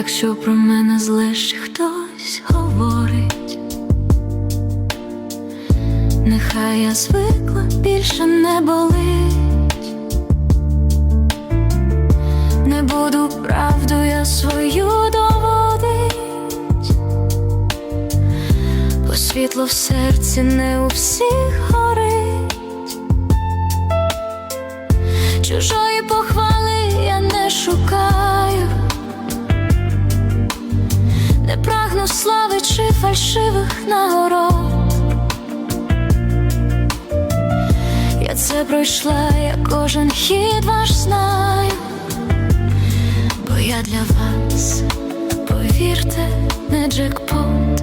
Якщо про мене зле ще хтось говорить, нехай я звикла більше не болить, не буду правду я свою доводить, бо світло в серці не у всіх горить, чужої похвали я не шукаю. Прагну слави чи фальшивих нагород. Я це пройшла, я кожен хід ваш знаю, бо я для вас, повірте, не джекпот.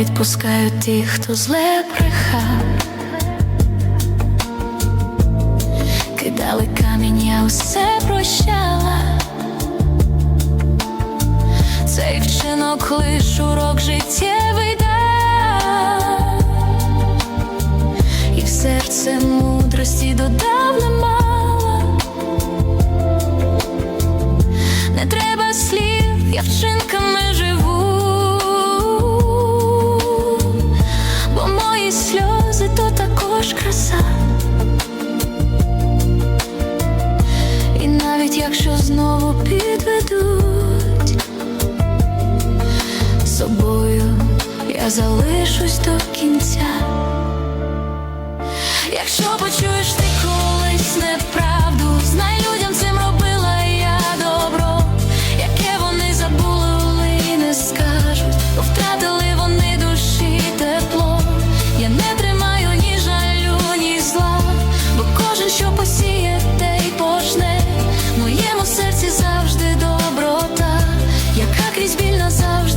Відпускаю тих, хто зле брехав Кидали камінь, я усе прощала. Цей вчинок лиш урок життєвий дав. І в серце мудрості додав немало Не треба слів, я вчинками живу, навіть якщо знову підведуть собою, я залишусь до кінця. Якщо почуєш We'll chwil na zawsze.